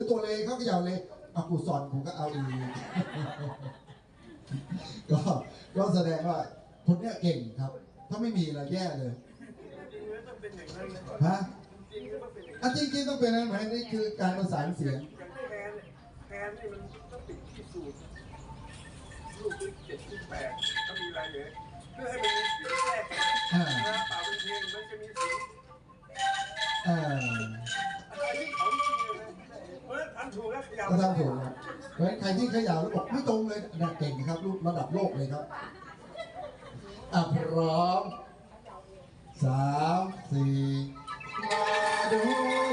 ตัวเลยเขาก็ยาวเลยอากูสอนผมก็เอาอีกก็ก็แสดงว่าคนเนี้ยเก่งครับ ถ้าไม่มีเราแย่เลยฮะอันที่จริงต้องเป็นนั้นไหมนี่คือการประสานเสียงแพนแนี่มันต้องติดที่สูตรลูกที่เจ็ดที่แปดถ้ามีอะไรเลยเพื่อให้มันมีเสียงแทรกนะเปล่าเป็นเพลงมันจะมีเสียง ถูกแล้วขยับก็ทำถูกครับเพราะฉะนั้นใครที่ขยับแล้วบอกไม่ตรงเลยนะเก่งครับลูกระดับโลกเลยครับอะพร้อมสามสี่มาดู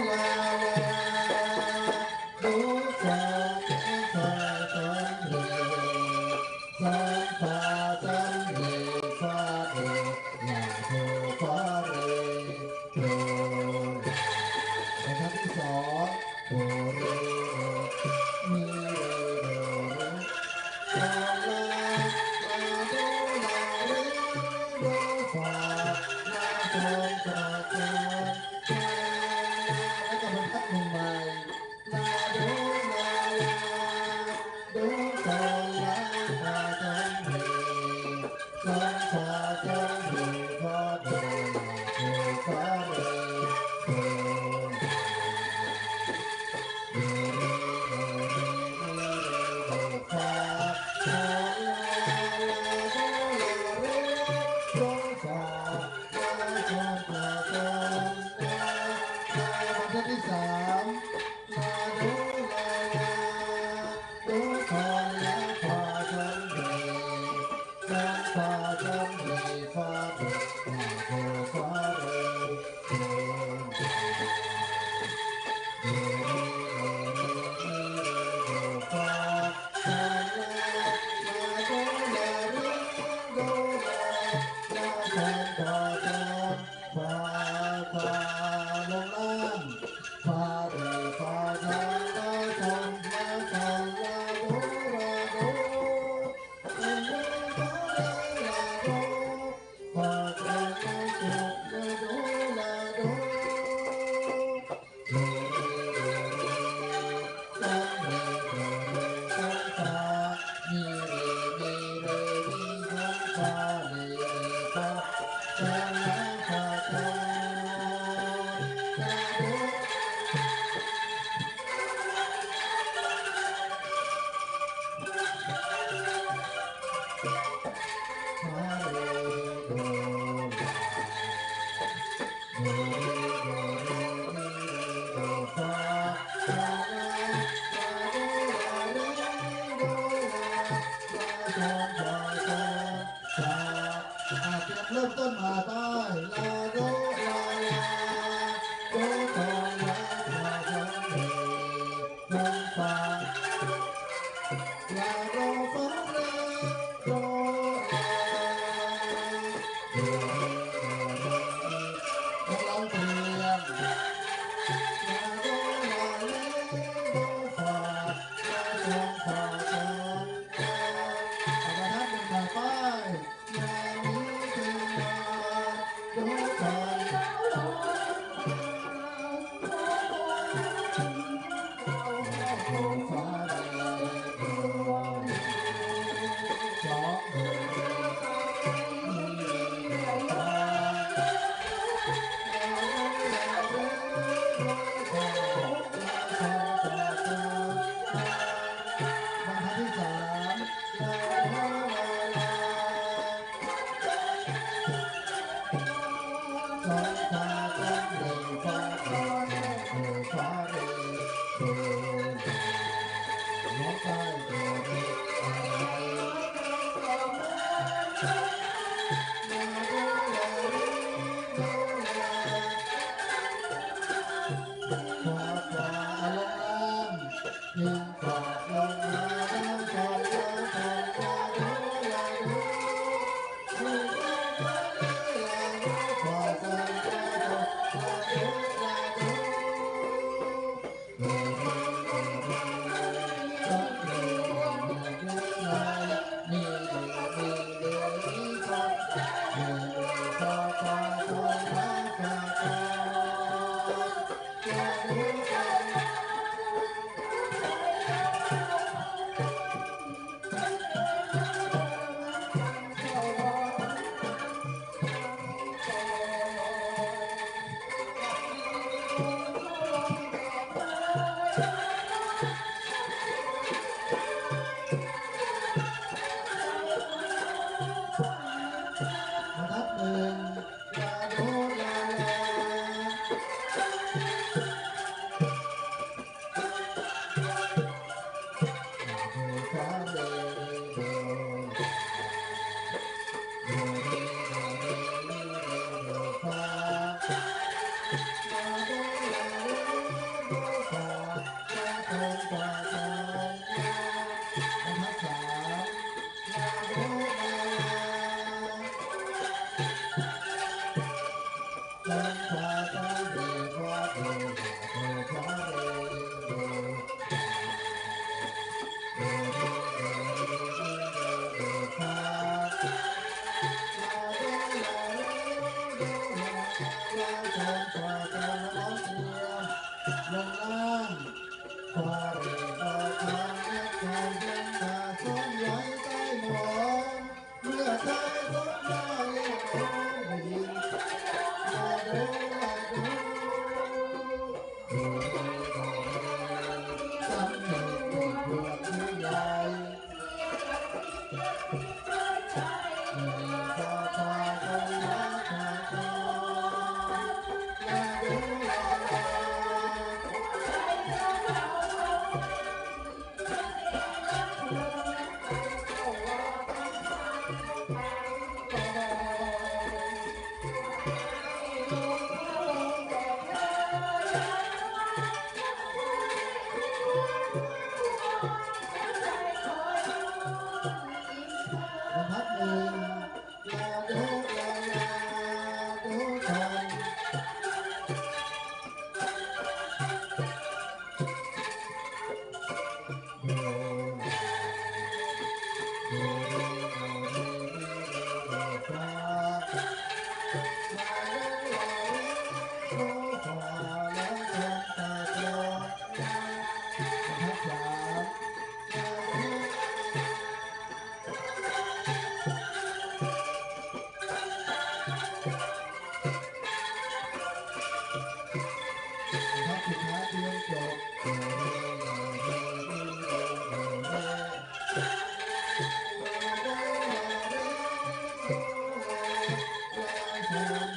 เริ่มต้นมาใต้ลาโรลาลาโกทองลาลาจังเฮมงฟ้าลาโร โ Thank you.